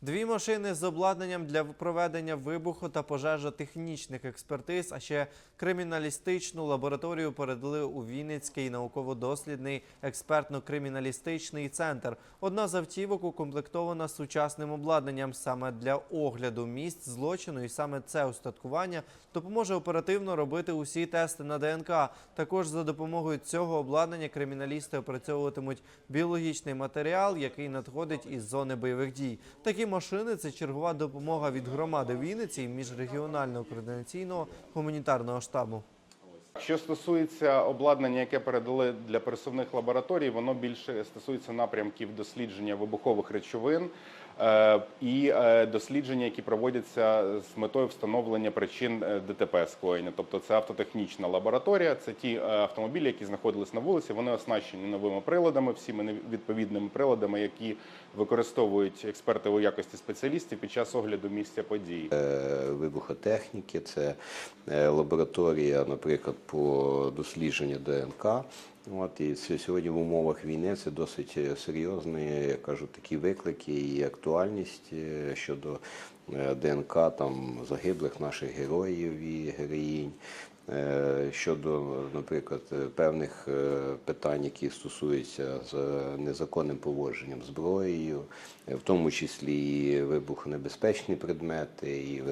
Дві машини з обладнанням для проведення вибуху та пожежотехнічних експертиз, а ще криміналістичну лабораторію передали у Вінницький науково-дослідний експертно-криміналістичний центр. Одна з автівок укомплектована сучасним обладнанням саме для огляду місць злочину, і саме це устаткування допоможе оперативно робити усі тести на ДНК. Також за допомогою цього обладнання криміналісти опрацьовуватимуть біологічний матеріал, який надходить із зони бойових дій. Такі машини це чергова допомога від громади Вінниці і міжрегіонального координаційного гуманітарного штабу. Що стосується обладнання, яке передали для пересувних лабораторій, воно більше стосується напрямків дослідження вибухових речовин е, і е, дослідження, які проводяться з метою встановлення причин е, ДТП скоєння. Тобто це автотехнічна лабораторія, це ті автомобілі, які знаходились на вулиці. Вони оснащені новими приладами, всіми відповідними приладами, які використовують експерти у якості спеціалістів під час огляду місця події. вибухотехніки, це лабораторія, наприклад, по дослідженню ДНК. От і сьогодні в умовах війни це досить е, серйозні, я кажу, такі виклики і актуальність е, щодо е, ДНК там загиблих наших героїв і героїнь. Щодо, наприклад, певних питань, які стосуються з незаконним поводженням зброєю, в тому числі і вибухонебезпечні предмети, і